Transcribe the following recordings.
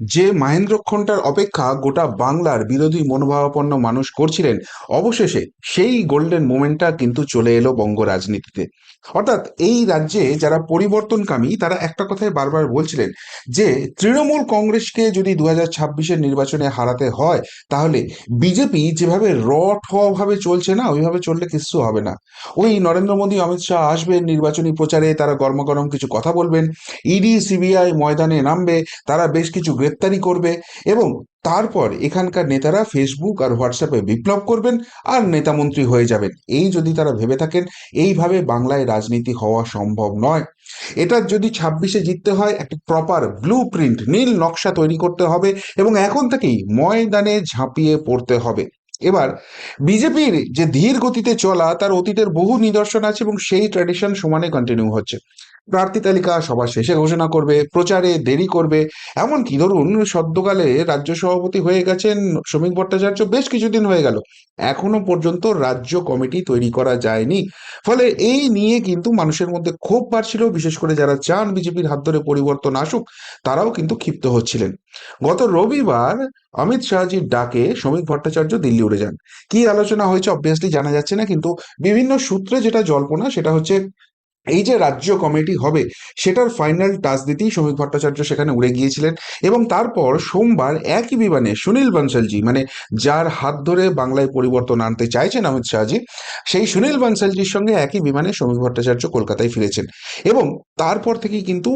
যে মাহেন্দ্রক্ষণটার অপেক্ষা গোটা বাংলার বিরোধী মনোভাবাপন্ন মানুষ করছিলেন, অবশেষে সেই গোল্ডেন মোমেন্টটা কিন্তু চলে এলো বঙ্গ রাজনীতিতে অর্থাৎ এই রাজ্যে যারা পরিবর্তনকামী, তারা একটা কথাই বারবার বলছিলেন যে, তৃণমূল কংগ্রেসকে যদি দু হাজার নির্বাচনে হারাতে হয়, তাহলে বিজেপি যেভাবে রট ভাবে চলছে না, ওইভাবে চললে কিছু হবে না। ওই নরেন্দ্র মোদী, অমিত শাহ আসবেন নির্বাচনী প্রচারে, তারা গরমাগরম কিছু কথা বলবেন, ইডি, সিবিআই ময়দানে নামবে, তারা বেশ কিছু গ্রেপ্তারি করবে এবং তারপর এখানকার নেতারা ফেসবুক আর হোয়াটসঅ্যাপে বিপ্লব করবেন আর নেতামন্ত্রী হয়ে যাবেন। এই যদি তারা ভেবে থাকেন, এইভাবে বাংলায় রাজনীতি হওয়া সম্ভব নয়। এটা যদি ছাব্বিশে জিততে হয়, একটা প্রপার ব্লু প্রিন্ট নীল নকশা তৈরি করতে হবে এবং এখন থেকেই ময়দানে ঝাঁপিয়ে পড়তে হবে। এবার, বিজেপির যে ধীর গতিতে চলা, তার অতীতের বহু নিদর্শন আছে এবং সেই ট্র্যাডিশন সমানে কন্টিনিউ হচ্ছে। প্রার্থী তালিকা সবার শেষে ঘোষণা করবে, প্রচারে দেরি করবে। এমনকি ধরুন, সদ্যকালে রাজ্য সভাপতি হয়ে গেছেন শ্রমিক ভট্টাচার্য, বেশ কিছুদিন হয়ে গেল। এখনও পর্যন্ত রাজ্য কমিটি তৈরি করা যায়নি। ফলে এই নিয়ে কিন্তু মানুষের মধ্যে ক্ষোভ বাড়ছিল। বিশেষ করে যারা চান বিজেপির হাত ধরে পরিবর্তন আসুক, তারাও কিন্তু ক্ষিপ্ত হচ্ছিলেন। গত রবিবার অমিত শাহজির ডাকে শ্রমিক ভট্টাচার্য দিল্লি উড়ে যান। কি আলোচনা হয়েছে অবভিয়াসলি জানা যাচ্ছে না, কিন্তু বিভিন্ন সূত্রে যেটা জল্পনা, সেটা হচ্ছে এই যে রাজ্য কমিটি হবে, সেটার ফাইনাল টাচ দিতেই শ্রমিক ভট্টাচার্য সেখানে উড়ে গিয়েছিলেন এবং তারপর সোমবার একই বিমানে সুনীল বানসালজি মানে যার হাত ধরে বাংলায় পরিবর্তন আনতে চাইছেন অমিত শাহজি, সেই সুনীল বানসালজির সঙ্গে একই বিমানে শ্রমিক ভট্টাচার্য কলকাতায় ফিরেছেন এবং তারপর থেকেই কিন্তু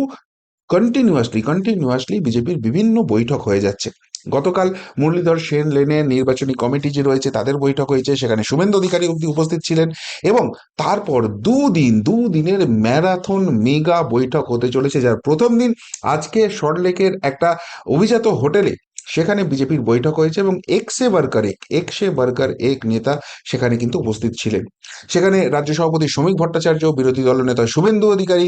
কন্টিনিউয়াসলি কন্টিনিউয়াসলি বিজেপির বিভিন্ন বৈঠক হয়ে যাচ্ছে। গতকাল মুরলীধর সেন, লেনে নির্বাচনী কমিটি যে রয়েছে, তাদের বৈঠক হয়েছে। সেখানে শুভেন্দু অধিকারী অব্দি উপস্থিত ছিলেন এবং তারপর দুদিন, দুদিনের ম্যারাথন মেগা বৈঠক হতে চলেছে, যার প্রথম দিন আজকে সল্টলেকের একটা অভিজাত হোটেলে সেখানে বিজেপির বৈঠক হয়েছে এবং একসে বার্কার এক একসে বার্কার এক নেতা সেখানে কিন্তু উপস্থিত ছিলেন। সেখানে রাজ্য সভাপতি শ্রমিক ভট্টাচার্য, বিরোধী দলনেতা শুভেন্দু অধিকারী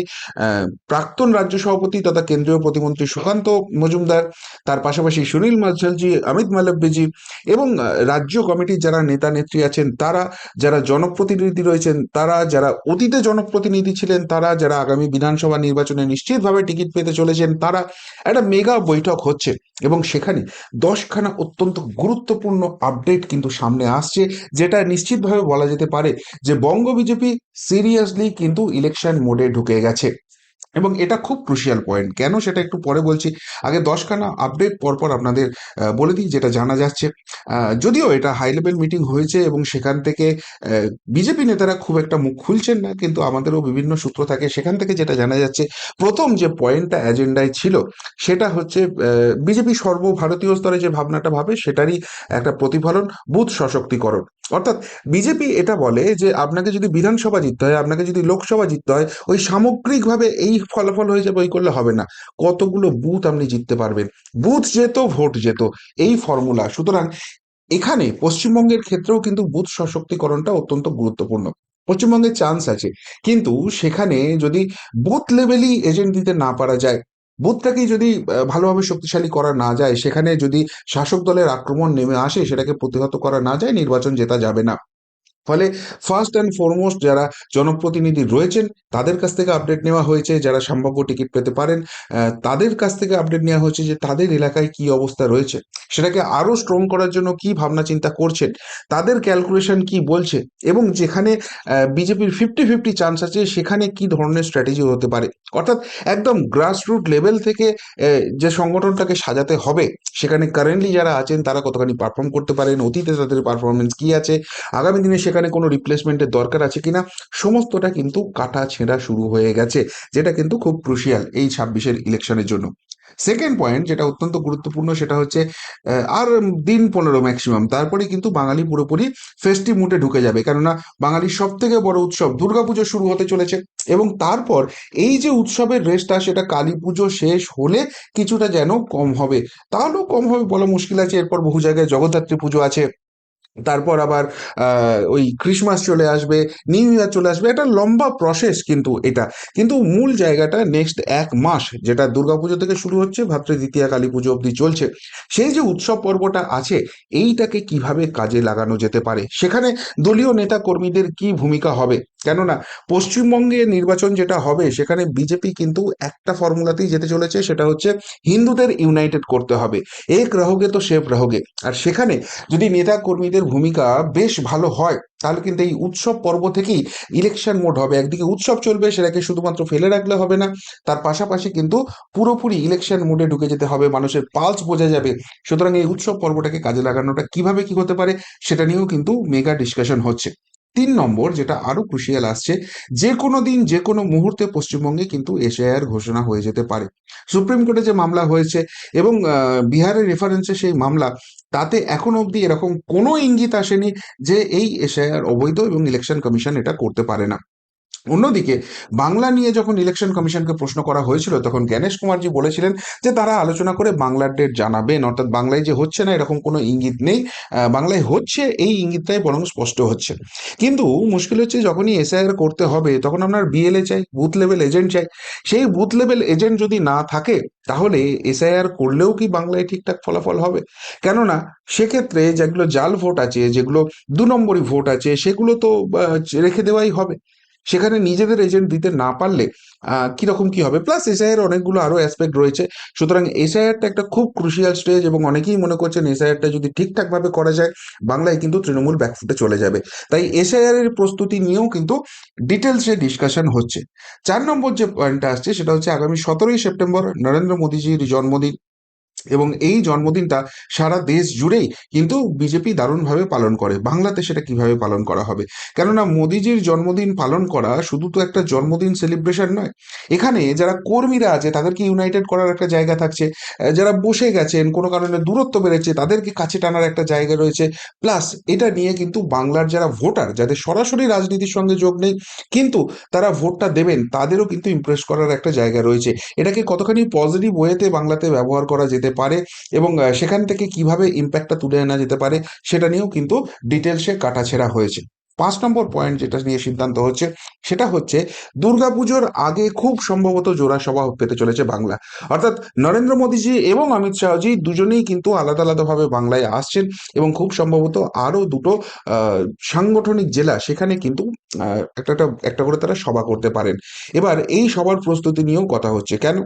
প্রাক্তন রাজ্য সভাপতি তথা কেন্দ্রীয় প্রতিমন্ত্রী সুকান্ত মজুমদার, তার পাশাপাশি সুনীল মাঝালজি, অমিত মালব্যজি এবং রাজ্য কমিটির যারা নেতা নেত্রী আছেন, তারা যারা জনপ্রতিনিধি রয়েছেন, তারা যারা অতীতে জনপ্রতিনিধি ছিলেন, তারা যারা আগামী বিধানসভা নির্বাচনে নিশ্চিতভাবে টিকিট পেতে চলেছেন, তারা একটা মেগা বৈঠক হচ্ছে এবং সেখানে দশখানা অত্যন্ত গুরুত্বপূর্ণ আপডেট কিন্তু সামনে আসছে, যেটা নিশ্চিতভাবে বলা যেতে পারে যে বঙ্গ বিজেপি সিরিয়াসলি কিন্তু ইলেকশন মোডে ঢুকে গেছে। এবং এটা খুব ক্রুশিয়াল পয়েন্ট কেন সেটা একটু পরে বলছি। আগে দশখানা আপডেট পরপর আপনাদের বলে দিই যেটা জানা যাচ্ছে। যদিও এটা হাই লেভেল মিটিং হয়েছে এবং সেখান থেকে বিজেপি নেতারা খুব একটা মুখ খুলছেন না, কিন্তু আমাদেরও বিভিন্ন সূত্র থাকে। সেখান থেকে যেটা জানা যাচ্ছে, প্রথম যে পয়েন্টটা এজেন্ডায় ছিল, সেটা হচ্ছে বিজেপি সর্বভারতীয় স্তরে যে ভাবনাটা ভাবে, সেটারই একটা প্রতিফলন বুথ সশক্তিকরণ। অর্থাৎ বিজেপি এটা বলে যে, আপনাকে যদি বিধানসভা জিততে হয়, আপনাকে যদি লোকসভা জিততে হয়, ওই সামগ্রিকভাবে এই ফলাফল হয়ে যাবে, ওই করলে হবে না। কতগুলো বুথ আপনি জিততে পারবেন? বুথ যেত, ভোট যেত, এই ফর্মুলা। সুতরাং এখানে পশ্চিমবঙ্গের ক্ষেত্রেও কিন্তু বুথ সশক্তিকরণটা অত্যন্ত গুরুত্বপূর্ণ। পশ্চিমবঙ্গের চান্স আছে। কিন্তু সেখানে যদি বুথ লেভেলই এজেন্ট দিতে না পারা যায় বুথটাকে যদি ভালোভাবে শক্তিশালী করা না যায়, সেখানে যদি শাসক দলের আক্রমণ নেমে আসে, সেটাকে প্রতিহত করা না যায়, নির্বাচন জেতা যাবে না। ফলে ফার্স্ট অ্যান্ড ফরমোস্ট যারা জনপ্রতিনিধি রয়েছেন, তাদের কাছ থেকে আপডেট নেওয়া হয়েছে, যারা সম্ভাব্য টিকিট পেতে পারেন তাদের কাছ থেকে আপডেট নেওয়া হয়েছে যে তাদের এলাকায় কি অবস্থা রয়েছে। সেটাকে আরও স্ট্রং করার জন্য কি ভাবনা চিন্তা করছেন, তাদের ক্যালকুলেশন কি বলছে, এবং যেখানে বিজেপির ফিফটি ফিফটি চান্স আছে, সেখানে কি ধরনের স্ট্র্যাটেজি হতে পারে। অর্থাৎ একদম গ্রাসরুট লেভেল থেকে যে সংগঠনটাকে সাজাতে হবে, সেখানে কারেন্টলি যারা আছেন, তারা কতখানি পারফর্ম করতে পারেন, অতীতে তাদের পারফরমেন্স কি আছে, আগামী দিনে সেখানে কোনো রিপ্লেসমেন্টের দরকার আছে কিনা? সমস্তটা কিন্তু কাটা ছেঁড়া শুরু হয়ে গেছে, যেটা কিন্তু খুব ক্রুশিয়াল এই ছাব্বিশের ইলেকশনের জন্য। সেকেন্ড পয়েন্ট যেটা অত্যন্ত গুরুত্বপূর্ণ সেটা হচ্ছে আর দিন পনেরো ম্যাক্সিমাম তারপরে কিন্তু বাঙালি পুরোপুরি ফেস্টিভ মুডে ঢুকে যাবে। কেননা বাঙালির সব থেকে বড় উৎসব দুর্গাপুজো শুরু হতে চলেছে এবং তারপর এই যে উৎসবের রেসটা সেটা কালী পুজো শেষ হলে কিছুটা যেন কম হবে। তাহলেও কম হবে বলা মুশকিল আছে। এরপর বহু জায়গায় জগদ্ধাত্রী পুজো আছে। তারপর আবার ওই ক্রিসমাস চলে আসবে নিউ ইয়ার চলে আসবে, একটা লম্বা প্রসেস কিন্তু এটা। কিন্তু মূল জায়গাটা নেক্সট এক মাস, যেটা দুর্গাপুজো থেকে শুরু হচ্ছে ভাদ্রে দ্বিতীয়া কালী পুজো অবধি চলছে। সেই যে উৎসব পর্বটা আছে, এইটাকে কীভাবে কাজে লাগানো যেতে পারে? সেখানে দলীয় নেতা কর্মীদের কি ভূমিকা হবে? কেননা, পশ্চিমবঙ্গে নির্বাচন যেটা হবে, সেখানে বিজেপি কিন্তু একটা ফর্মুলাতেই যেতে চলেছে, সেটা হচ্ছে হিন্দুদের ইউনাইটেড করতে হবে। এক রহগে তো সেব রহগে। আর সেখানে যদি নেতা কর্মীদের ভূমিকা বেশ ভালো হয়, তাহলে কিন্তু এই উৎসব পর্ব থেকেই ইলেকশন মোড হবে। একদিকে উৎসব চলবে, সেটাকে শুধুমাত্র ফেলে রাখলে হবে না, তার পাশাপাশি কিন্তু পুরোপুরি ইলেকশন মোডে ঢুকে যেতে হবে, মানুষের পালস বোঝা যাবে। সুতরাং এই উৎসব পর্বটাকে কাজে লাগানোটা কীভাবে কি হতে পারে, সেটা নিয়েও কিন্তু মেগা ডিসকাশন হচ্ছে। তিন নম্বর যেটা আরও ক্রুশিয়াল আসছে যে কোনো দিন যে কোনো মুহূর্তে পশ্চিমবঙ্গে কিন্তু এসআইআর ঘোষণা হয়ে যেতে পারে। সুপ্রিম কোর্টে যে মামলা হয়েছে এবং বিহারের রেফারেন্সে সেই মামলা, তাতে এখন অবধি এরকম কোনো ইঙ্গিত আসেনি যে এই এসআইআর অবৈধ এবং ইলেকশন কমিশন এটা করতে পারে না। অন্যদিকে, বাংলা নিয়ে যখন ইলেকশন কমিশনকে প্রশ্ন করা হয়েছিল, তখন জ্ঞানেশ কুমারজি বলেছিলেন যে তারা আলোচনা করে বাংলার ডেট জানাবেন। অর্থাৎ বাংলায় যে হচ্ছে না, এরকম কোনো ইঙ্গিত নেই। বাংলায় হচ্ছে, এই ইঙ্গিতটাই বরং স্পষ্ট হচ্ছে। কিন্তু মুশকিল হচ্ছে, যখনই এসআইআর করতে হবে, তখন আপনার বিএলএ চাই বুথ লেভেল এজেন্ট চাই। সেই বুথ লেভেল এজেন্ট যদি না থাকে, তাহলে এসআইআর করলেও কি বাংলায় ঠিকঠাক ফলাফল হবে? কেননা, সেক্ষেত্রে যেগুলো জাল ভোট আছে, যেগুলো দু নম্বরই ভোট আছে, সেগুলো তো রেখে দেওয়াই হবে। সেখানে নিজেদের এজেন্ট দিতে না পারলে কীরকম কি হবে? প্লাস এসআইয়ের অনেকগুলো আরও অ্যাসপেক্ট রয়েছে। সুতরাং এসআইআরটা একটা খুব ক্রুশিয়াল স্টেজ এবং অনেকেই মনে করছেন এসআইআরটা যদি ঠিকঠাকভাবে করা যায়, বাংলায় কিন্তু তৃণমূল ব্যাকফুটে চলে যাবে। তাই এসআইআর এর প্রস্তুতি নিয়েও কিন্তু ডিটেলসে ডিসকাশন হচ্ছে। চার নম্বর যে পয়েন্টটা আসছে, সেটা হচ্ছে আগামী সতেরোই সেপ্টেম্বর নরেন্দ্র মোদীজির জন্মদিন। এবং এই জন্মদিনটা সারা দেশ জুড়েই কিন্তু বিজেপি দারুণভাবে পালন করে। বাংলাতে সেটা কীভাবে পালন করা হবে? কেননা মোদিজির জন্মদিন পালন করা শুধু তো একটা জন্মদিন সেলিব্রেশন নয়। এখানে যারা কর্মীরা আছে, তাদেরকে ইউনাইটেড করার একটা জায়গা থাকছে। যারা বসে গেছেন, কোনো কারণে দূরত্ব বেড়েছে, তাদেরকে কাছে টানার একটা জায়গা রয়েছে। প্লাস এটা নিয়ে কিন্তু বাংলার যারা ভোটার, যাদের সরাসরি রাজনীতির সঙ্গে যোগ নেই, কিন্তু তারা ভোটটা দেবেন, তাদেরও কিন্তু ইমপ্রেস করার একটা জায়গা রয়েছে। এটাকে কতখানি পজিটিভ ওয়েতে বাংলাতে ব্যবহার করা যেতে পারে এবং সেখান থেকে কীভাবে ইম্প্যাক্টটা তুলে আনা যেতে পারে সেটা নিয়েও কিন্তু ডিটেলসে কাটাছেড়া হয়েছে। পাঁচ নম্বর পয়েন্ট যেটা নিয়ে সিদ্ধান্ত হচ্ছে, সেটা হচ্ছে দুর্গাপুজোর আগে খুব সম্ভবত জোড়া সভা পেতে চলেছে বাংলা। অর্থাৎ নরেন্দ্র মোদীজি এবং অমিত শাহজি দুজনেই কিন্তু আলাদা আলাদাভাবে বাংলায় আসছেন এবং খুব সম্ভবত আরও দুটো সাংগঠনিক জেলা সেখানে কিন্তু একটা একটা করে তারা সভা করতে পারেন। এবার এই সবার প্রস্তুতি নিয়েও কথা হচ্ছে। কেন?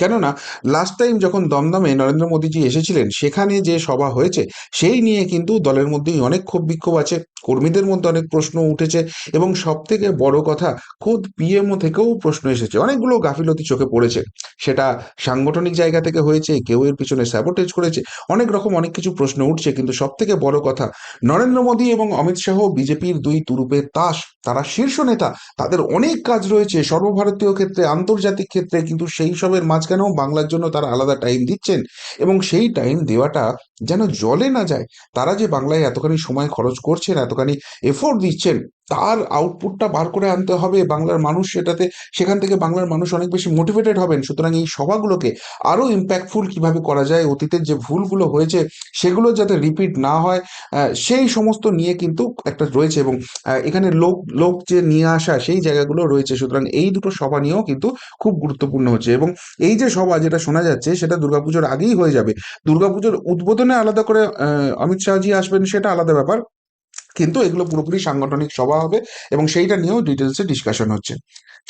কেননা লাস্ট টাইম যখন দমদমে নরেন্দ্র মোদীজি এসেছিলেন, সেখানে যে সভা হয়েছে, সেই নিয়ে কিন্তু দলের মধ্যেই অনেক ক্ষোভ বিক্ষোভ আছে, কর্মীদের মধ্যে অনেক প্রশ্ন উঠেছে এবং সব থেকে বড় কথা, খোদ পিএমও থেকেও প্রশ্ন এসেছে। অনেকগুলো গাফিলতি চোখে পড়েছে। সেটা সাংগঠনিক জায়গা থেকে হয়েছে, কেউ এর পিছনে স্যাবোটেজ করেছে, অনেক রকম অনেক কিছু প্রশ্ন উঠছে, কিন্তু সব থেকে বড় কথা, নরেন্দ্র মোদী এবং অমিত শাহ বিজেপির দুই তুরুপের তাস তারা শীর্ষ নেতা, তাদের অনেক কাজ রয়েছে। সর্বভারতীয় ক্ষেত্রে, আন্তর্জাতিক ক্ষেত্রে কিন্তু সেই সবের মাঝখানেও বাংলার জন্য তারা আলাদা টাইম দিচ্ছেন। এবং সেই টাইম দেওয়াটা যেন জলে না যায়। তারা যে বাংলায় এতখানি সময় খরচ করছেন, এতখানি এফোর্ট দিচ্ছেন তার আউটপুটটা বার করে আনতে হবে বাংলার মানুষ সেটাতে, সেখান থেকে বাংলার মানুষ অনেক বেশি মোটিভেটেড হবেন। সুতরাং এই সভাগুলোকে আরও ইম্প্যাক্টফুল কীভাবে করা যায়, অতীতের যে ভুলগুলো হয়েছে, সেগুলো যাতে রিপিট না হয় সেই সমস্ত নিয়ে কিন্তু একটা রয়েছে এবং এখানে লোক লোক যে নিয়ে আসা, সেই জায়গাগুলো রয়েছে। সুতরাং এই দুটো সভা নিয়েও কিন্তু খুব গুরুত্বপূর্ণ হচ্ছে এবং এই যে সভা যেটা শোনা যাচ্ছে, সেটা দুর্গাপুজোর আগেই হয়ে যাবে। দুর্গাপুজোর উদ্বোধনে আলাদা করে অমিত শাহজি আসবেন, সেটা আলাদা ব্যাপার। কিন্তু এগুলো পুরোপুরি সাংগঠনিক সভা হবে এবং সেইটা নিয়েও ডিটেলসে ডিসকাশন হচ্ছে।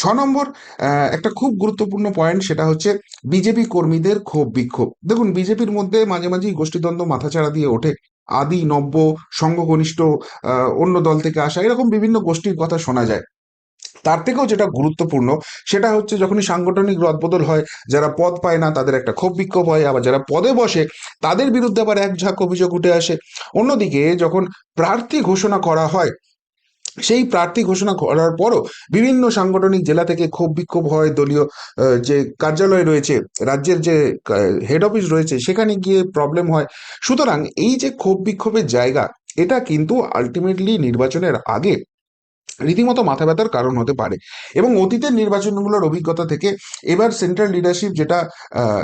ছ নম্বর একটা খুব গুরুত্বপূর্ণ পয়েন্ট সেটা হচ্ছে বিজেপি কর্মীদের ক্ষোভ বিক্ষোভ। দেখুন, বিজেপির মধ্যে মাঝে মাঝেই গোষ্ঠীদ্বন্দ্ব মাথাচাড়া দিয়ে ওঠে। আদি, নব্য সংঘঘনিষ্ঠ অন্য দল থেকে আসা, এরকম বিভিন্ন গোষ্ঠীর কথা শোনা যায়। তার থেকেও যেটা গুরুত্বপূর্ণ, সেটা হচ্ছে যখনই সাংগঠনিক রদবদল হয়, যারা পদ পায় না তাদের একটা ক্ষোভ বিক্ষোভ হয়, আবার যারা পদে বসে তাদের বিরুদ্ধে আবার এক ঝাঁক অভিযোগ উঠে আসে। অন্যদিকে যখন প্রার্থী ঘোষণা করা হয়, সেই প্রার্থী ঘোষণা করার পরও বিভিন্ন সাংগঠনিক জেলা থেকে ক্ষোভ বিক্ষোভ হয়, দলীয় যে কার্যালয় রয়েছে, রাজ্যের যে হেড অফিস রয়েছে, সেখানে গিয়ে প্রবলেম হয়। সুতরাং এই যে ক্ষোভ বিক্ষোভের জায়গা, এটা কিন্তু আলটিমেটলি নির্বাচনের আগে রীতিমতো মাথা ব্যথার কারণ হতে পারে। এবং অতীতের নির্বাচনগুলোর অভিজ্ঞতা থেকে এবার সেন্ট্রাল লিডারশিপ যেটা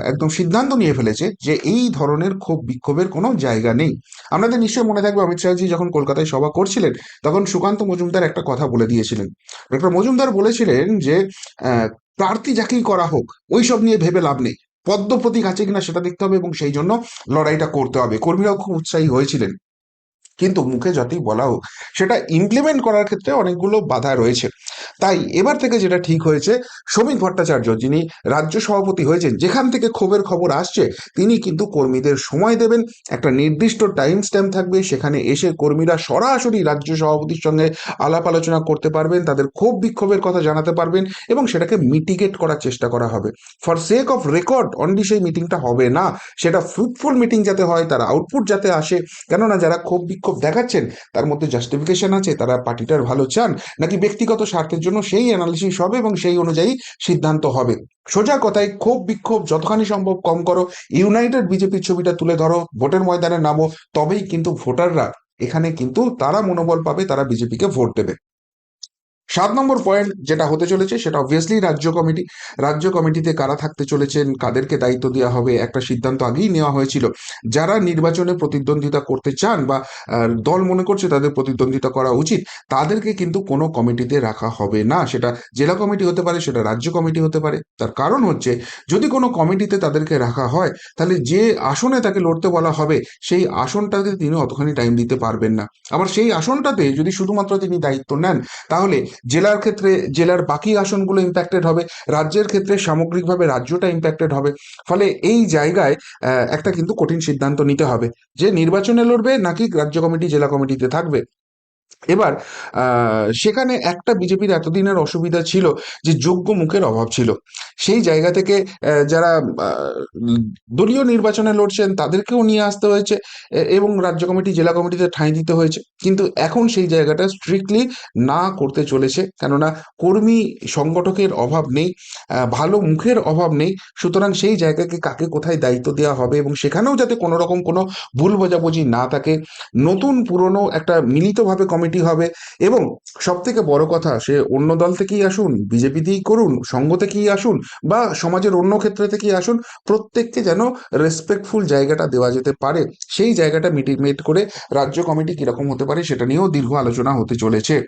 একদম সিদ্ধান্ত নিয়ে ফেলেছে যে এই ধরনের ক্ষোভ বিক্ষোভের কোনো জায়গা নেই। আপনাদের নিশ্চয়ই মনে থাকবে, অমিত শাহজি যখন কলকাতায় সভা করছিলেন, তখন সুকান্ত মজুমদার একটা কথা বলে দিয়েছিলেন। ডক্টর মজুমদার বলেছিলেন যে প্রার্থী যাকেই করা হোক, ওইসব নিয়ে ভেবে লাভ নেই। পদ্ম প্রতীক আছে কিনা সেটা দেখতে হবে এবং সেই জন্য লড়াইটা করতে হবে। কর্মীরাও খুব উৎসাহী হয়েছিলেন। কিন্তু মুখে যতই বলা হোক, সেটা ইমপ্লিমেন্ট করার ক্ষেত্রে অনেকগুলো বাধা রয়েছে। তাই এবার থেকে যেটা ঠিক হয়েছে শ্রমিক ভট্টাচার্য যিনি রাজ্য সভাপতি হয়েছেন, যেখান থেকে ক্ষোভের খবর আসছে, তিনি কিন্তু কর্মীদের সময় দেবেন। একটা নির্দিষ্ট টাইম স্ট্যাম্প থাকবে, সেখানে এসে কর্মীরা সরাসরি রাজ্য সভাপতির সঙ্গে আলাপ আলোচনা করতে পারবেন, তাদের ক্ষোভ বিক্ষোভের কথা জানাতে পারবেন এবং সেটাকে মিটিগেট করার চেষ্টা করা হবে। For sake of record only সেই মিটিংটা হবে না। সেটা ফ্রুটফুল মিটিং যাতে হয়, তার আউটপুট যাতে আসে। কেননা যারা ক্ষোভ বিক্ষোভ দেখাচ্ছেন। তার মধ্যে জাস্টিফিকেশন আছে, তারা পার্টিটার ভালো চান, নাকি ব্যক্তিগত স্বার্থের জন্য সেই অ্যানালিসিস হবে এবং সেই অনুযায়ী সিদ্ধান্ত হবে? সোজা কথায়, ক্ষোভ, বিক্ষোভ যতখানি সম্ভব কম করো। ইউনাইটেড বিজেপির ছবিটা তুলে ধরো। ভোটের ময়দানে নামো। তবেই কিন্তু ভোটাররা, এখানে কিন্তু তারা মনোবল পাবে, তারা বিজেপিকে ভোট দেবে। সাত নম্বর পয়েন্ট যেটা হতে চলেছে, সেটা অবভিয়াসলি রাজ্য কমিটি। রাজ্য কমিটিতে কারা থাকতে চলেছেন, কাদেরকে দায়িত্ব দেওয়া হবে, একটা সিদ্ধান্ত আগেই নেওয়া হয়েছিল। যারা নির্বাচনে প্রতিদ্বন্দ্বিতা করতে চান বা দল মনে করছে তাদের প্রতিদ্বন্দ্বিতা করা উচিত, তাদেরকে কিন্তু কোনো কমিটিতে রাখা হবে না। সেটা জেলা কমিটি হতে পারে, সেটা রাজ্য কমিটি হতে পারে। তার কারণ হচ্ছে, যদি কোনো কমিটিতে তাদেরকে রাখা হয়, তাহলে যে আসনে তাকে লড়তে বলা হবে, সেই আসনটাতে তিনি অতখানি টাইম দিতে পারবেন না। আবার সেই আসনটাতে যদি শুধুমাত্র তিনি দায়িত্ব নেন, তাহলে জেলার ক্ষেত্রে, জেলার বাকি আসনগুলো ইম্প্যাক্টেড হবে, রাজ্যের ক্ষেত্রে সামগ্রিকভাবে রাজ্যটা ইম্প্যাক্টেড হবে। ফলে এই জায়গায় একটা কিন্তু কঠিন সিদ্ধান্ত নিতে হবে। যে নির্বাচনে লড়বে নাকি রাজ্য কমিটি, জেলা কমিটিতে থাকবে। এবার সেখানে একটা বিজেপির এতদিনের অসুবিধা ছিল যে যোগ্য মুখের অভাব ছিল। সেই জায়গা থেকে যারা দলীয় নির্বাচনে লড়ছেন তাদেরকেও নিয়ে আসতে হয়েছে এবং রাজ্য কমিটি, জেলা কমিটিতে ঠাঁই দিতে হয়েছে। কিন্তু এখন সেই জায়গাটা স্ট্রিক্টলি না করতে চলেছে। কেননা কর্মী সংগঠকের অভাব নেই ভালো মুখের অভাব নেই। সুতরাং সেই জায়গাকে কাকে কোথায় দায়িত্ব দেওয়া হবে এবং সেখানেও যাতে কোনো রকম কোনো ভুল বোঝাবুঝি না থাকে, নতুন পুরনো একটা মিলিতভাবে কমিটি হবে। এবং সব থেকে বড় কথা, সে অন্য দল থেকেই আসুন, বিজেপি বিজেপিতেই করুন, সঙ্গ থেকেই আসুন, বা সমাজের অন্য ক্ষেত্র থেকেই আসুন, প্রত্যেককে যেন রেসপেক্টফুল জায়গাটা দেওয়া যেতে পারে। সেই জায়গাটা মিটিমেট করে রাজ্য কমিটি কীরকম হতে পারে, সেটা নিয়েও দীর্ঘ আলোচনা হতে চলেছে।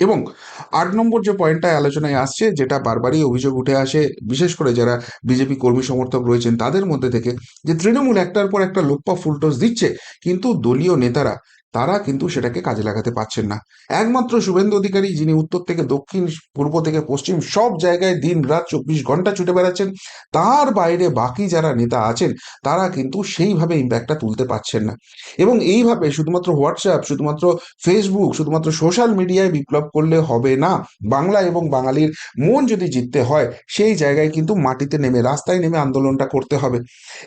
এবং আট নম্বর যে পয়েন্টটা আলোচনায় আসছে, যেটা বারবারই অভিযোগ উঠে আসে, বিশেষ করে যারা বিজেপি কর্মী সমর্থক রয়েছেন, তাদের মধ্যে থেকে, যে তৃণমূল একটার পর একটা লোপ্পা ফুলটস দিচ্ছে, কিন্তু দলীয় নেতারা তারা কিন্তু সেটাকে কাজে লাগাতে পারছেন না। একমাত্র শুভেন্দু অধিকারী যিনি উত্তর থেকে দক্ষিণ, পূর্ব থেকে পশ্চিম সব জায়গায় দিন রাত চব্বিশ ঘণ্টা ছুটে বেড়াচ্ছেন, তার বাইরে বাকি যারা নেতা আছেন, তারা কিন্তু সেইভাবে ইম্প্যাক্টটা তুলতে পারছেন না। এবং এইভাবে শুধুমাত্র হোয়াটসঅ্যাপ শুধুমাত্র ফেসবুক শুধুমাত্র সোশ্যাল মিডিয়ায় বিপ্লব করলে হবে না। বাংলা এবং বাঙালির মন যদি জিততে হয়, সেই জায়গায় কিন্তু মাটিতে নেমে, রাস্তায় নেমে আন্দোলনটা করতে হবে।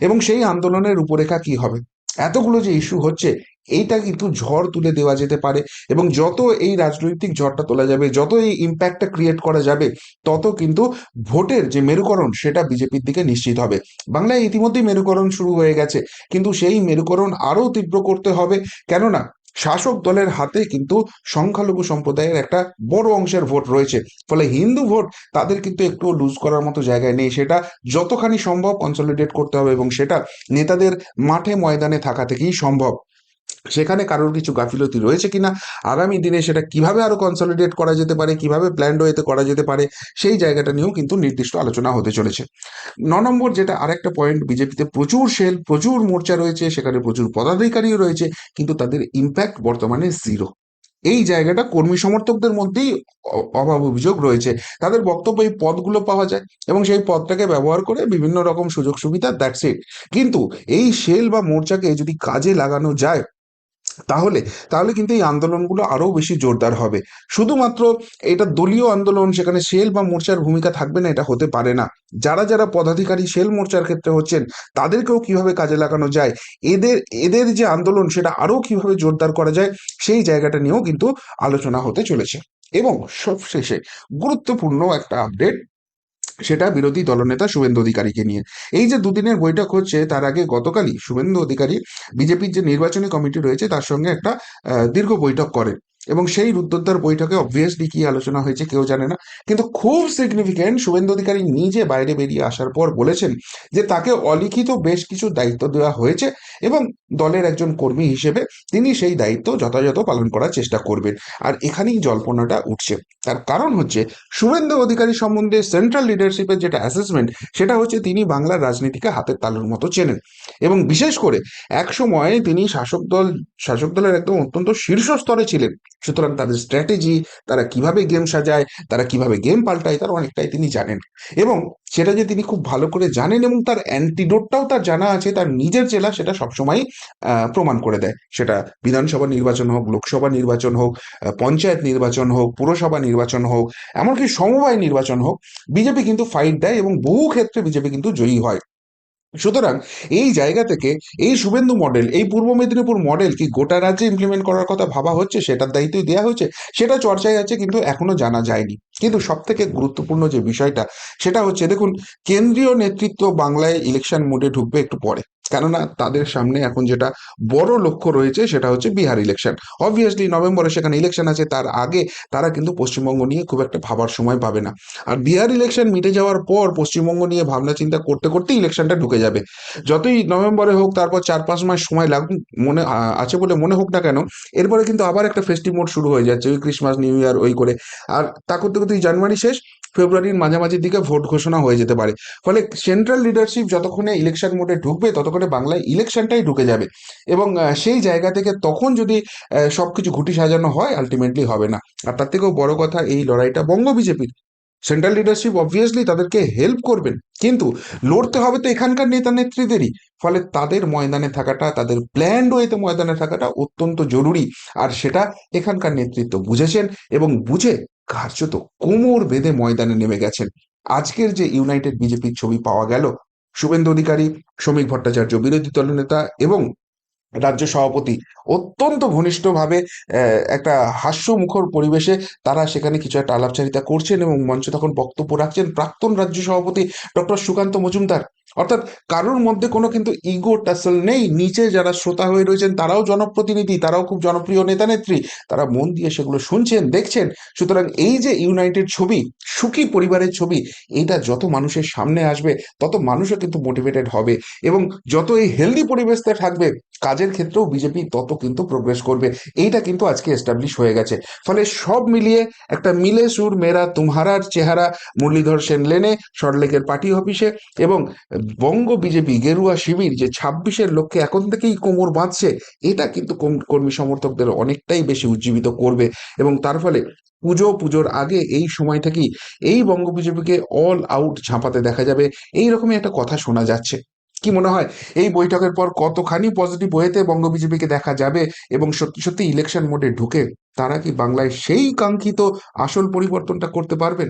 এবং সেই আন্দোলনের রূপরেখা কি হবে? এতগুলো যে ইস্যু হচ্ছে এইটা কিন্তু ঝড় তুলে দেওয়া যেতে পারে এবং যত এই রাজনৈতিক ঝড়টা তোলা যাবে, যত এই ইম্প্যাক্টটা ক্রিয়েট করা যাবে, তত কিন্তু ভোটের যে মেরুকরণ সেটা বিজেপির দিকে নিশ্চিত হবে। বাংলায় ইতিমধ্যেই মেরুকরণ শুরু হয়ে গেছে, কিন্তু সেই মেরুকরণ আরও তীব্র করতে হবে, কেননা শাসক দলের হাতে কিন্তু সংখ্যালঘু সম্প্রদায়ের একটা বড় অংশের ভোট রয়েছে, ফলে হিন্দু ভোট তাদের কিন্তু একটু লুজ করার মতো জায়গায় নেই, সেটা যতখানি সম্ভব কনসলিডেট করতে হবে এবং সেটা নেতাদের মাঠে ময়দানে থাকা থেকেই সম্ভব। সেখানে কারোর কিছু গাফিলতি রয়েছে কিনা? আগামী দিনে সেটা কীভাবে আরও কনসলিডেট করা যেতে পারে, কীভাবে প্ল্যান্ড ওয়েতে করা যেতে পারে, সেই জায়গাটা নিয়েও কিন্তু নির্দিষ্ট আলোচনা হতে চলেছে। ন নম্বর যেটা আরেকটা পয়েন্ট বিজেপিতে প্রচুর সেল প্রচুর মোর্চা রয়েছে, সেখানে প্রচুর পদাধিকারীও রয়েছে, কিন্তু তাদের ইম্প্যাক্ট বর্তমানে জিরো এই জায়গাটা কর্মী সমর্থকদের মধ্যেই অভাব অভিযোগ রয়েছে। তাদের বক্তব্য এই পদগুলো পাওয়া যায় এবং সেই পদটাকে ব্যবহার করে বিভিন্ন রকম সুযোগ সুবিধা দ্যাটস ইট কিন্তু এই সেল বা মোর্চাকে যদি কাজে লাগানো যায় তাহলে তাহলে কিন্তু এই আন্দোলনগুলো আরও বেশি জোরদার হবে। শুধুমাত্র এটা দলীয় আন্দোলন, সেখানে সেল বা মোর্চার ভূমিকা থাকবে না, এটা হতে পারে না। যারা যারা পদাধিকারী সেল মোর্চার ক্ষেত্রে হচ্ছেন, তাদেরকেও কীভাবে কাজে লাগানো যায়, এদের এদের যে আন্দোলন, সেটা আরও কীভাবে জোরদার করা যায়, সেই জায়গাটা নিয়েও কিন্তু আলোচনা হতে চলেছে। এবং সবশেষে গুরুত্বপূর্ণ একটা আপডেট সেটা বিরোধী দলনেতা শুভেন্দু অধিকারীকে নিয়ে। এই যে দুদিনের বৈঠক হচ্ছে, তার আগে গতকালই শুভেন্দু অধিকারী বিজেপির যে নির্বাচনী কমিটি রয়েছে, তার সঙ্গে একটা দীর্ঘ বৈঠক করেন। এবং সেই রুদ্ধদ্বার বৈঠকে অবভিয়াসলি কি আলোচনা হয়েছে কেউ জানে না। কিন্তু খুব সিগনিফিক্যান্ট শুভেন্দু অধিকারী নিজে বাইরে বেরিয়ে আসার পর বলেছেন যে তাকে অলিখিত বেশ কিছু দায়িত্ব দেওয়া হয়েছে এবং দলের একজন কর্মী হিসেবে তিনি সেই দায়িত্ব যথাযথ পালন করার চেষ্টা করবেন। আর এখানেই জল্পনাটা উঠছে। তার কারণ হচ্ছে শুভেন্দু অধিকারী সম্বন্ধে সেন্ট্রাল লিডারশিপের যেটা অ্যাসেসমেন্ট সেটা হচ্ছে তিনি বাংলার রাজনীতিকে হাতের তালুর মতো চেনেন। এবং বিশেষ করে এক সময় তিনি শাসক দল, শাসক দলের একদম অত্যন্ত শীর্ষ স্তরে ছিলেন। সুতরাং তাদের স্ট্র্যাটেজি তারা কীভাবে গেম সাজায়, তারা কীভাবে গেম পাল্টায়, তার অনেকটাই তিনি জানেন। এবং সেটা যে তিনি খুব ভালো করে জানেন এবং তার অ্যান্টিডোটটাও তার জানা আছে, তার নিজের জেলা সেটা সবসময় প্রমাণ করে দেয়। সেটা বিধানসভা নির্বাচন হোক, লোকসভা নির্বাচন হোক পঞ্চায়েত নির্বাচন হোক, পুরসভা নির্বাচন হোক, এমনকি সমবায় নির্বাচন হোক, বিজেপি কিন্তু ফাইট দেয় এবং বহু ক্ষেত্রে বিজেপি কিন্তু জয়ী হয়। সুতরাং এই জায়গা থেকে এই শুভেন্দু মডেল এই পূর্ব মেদিনীপুর মডেল কি গোটা রাজ্যে ইমপ্লিমেন্ট করার কথা ভাবা হচ্ছে? সেটার দায়িত্বই দেওয়া হয়েছে সেটা চর্চায় আছে কিন্তু এখনও জানা যায়নি। কিন্তু সব থেকে গুরুত্বপূর্ণ যে বিষয়টা, সেটা হচ্ছে, দেখুন, কেন্দ্রীয় নেতৃত্ব বাংলায় ইলেকশন মোডে ঢুকবে একটু পরে। কেননা তাদের সামনে এখন যেটা বড় লক্ষ্য রয়েছে সেটা হচ্ছে বিহার ইলেকশন অবভিয়াসলি নভেম্বরে সেখানে ইলেকশন আছে, তার আগে তারা কিন্তু পশ্চিমবঙ্গ নিয়ে খুব একটা ভাবার সময় পাবে না। আর বিহার ইলেকশন মিটে যাওয়ার পর পশ্চিমবঙ্গ নিয়ে ভাবনা চিন্তা করতে করতে ইলেকশনটা ঢুকে যাবে। যতই নভেম্বরে হোক, তারপর চার পাঁচ মাস সময় লাগুক, মনে আছে বলে মনে হোক না কেন, এরপরে কিন্তু আবার একটা ফেস্টিভ মোড শুরু হয়ে যাচ্ছে, ওই ক্রিসমাস নিউ ইয়ার ওই করে। আর তা করতে করতে জানুয়ারি শেষ ফেব্রুয়ারির মাঝামাঝির দিকে ভোট ঘোষণা হয়ে যেতে পারে। ফলে সেন্ট্রাল লিডারশিপ যতক্ষণে ইলেকশন মোডে ঢুকবে, ততক্ষণে বাংলায় ইলেকশনটাই ঢুকে যাবে। এবং সেই জায়গা থেকে তখন যদি সব কিছু ঘুটি সাজানো হয় আলটিমেটলি হবে না। আর তার থেকেও বড় কথা, এই লড়াইটা বঙ্গ বিজেপির। সেন্ট্রাল লিডারশিপ অবভিয়াসলি তাদেরকে হেল্প করবেন। কিন্তু লড়তে হবে তো এখানকার নেতা নেত্রীদেরই। ফলে তাদের ময়দানে থাকাটা, তাদের প্ল্যান্ড ওয়েতে ময়দানে থাকাটা অত্যন্ত জরুরি। আর সেটা এখানকার নেতৃত্ব বুঝেছেন এবং বুঝে কার্যত কোমর বেঁধে ময়দানে নেমে গেছেন। আজকের যে ইউনাইটেড বিজেপির ছবি পাওয়া গেল, শুভেন্দু অধিকারী, শ্রমিক ভট্টাচার্য বিরোধী দলনেতা এবং রাজ্য সভাপতি অত্যন্ত ঘনিষ্ঠভাবে একটা হাস্যমুখর পরিবেশে তারা সেখানে কিছু একটা আলাপচারিতা করছেন এবং মঞ্চে তখন বক্তব্য রাখছেন প্রাক্তন রাজ্য সভাপতি ডক্টর সুকান্ত মজুমদার। অর্থাৎ কারোর মধ্যে কোনো কিন্তু ইগো টাসল নেই। নিচে যারা শ্রোতা হয়ে রয়েছেন, তারাও জনপ্রতিনিধি, তারাও খুব জনপ্রিয় নেতা নেত্রী তারা মন দিয়ে সেগুলো শুনছেন, দেখছেন। সুতরাং এই যে ইউনাইটেড ছবি, সুখী পরিবারের ছবি, এইটা যত মানুষের সামনে আসবে, তত মানুষও কিন্তু মোটিভেটেড হবে। এবং যত এই হেলদি পরিবেশটা থাকবে, কাজের ক্ষেত্রেও বিজেপি তত কিন্তু প্রোগ্রেস করবে। এইটা কিন্তু আজকে এস্টাবলিশ হয়ে গেছে। ফলে সব মিলিয়ে একটা মিলে সুর মেরা, তুমহারার চেহারা, মুরলীধর সেন লেনে সরলেকের পার্টি অফিসে এবং বঙ্গ বিজেপি, গেরুয়া শিবির যে ছাব্বিশের লক্ষ্যে এখন থেকেই কোমর বাঁধছে, এটা কিন্তু কর্মী সমর্থকদের অনেকটাই বেশি উজ্জীবিত করবে। এবং তার ফলে পুজো, পুজোর আগে এই সময় থেকেই এই বঙ্গ বিজেপিকে অল আউট ঝাঁপাতে দেখা যাবে? এই রকমই একটা কথা শোনা যাচ্ছে। কি মনে হয়? এই বৈঠকের পর কতখানি পজিটিভ ওয়েতে বঙ্গ বিজেপিকে দেখা যাবে? এবং সত্যি সত্যি ইলেকশন মোডে ঢুকে তারা কি বাংলায় সেই কাঙ্ক্ষিত আসল পরিবর্তনটা করতে পারবেন?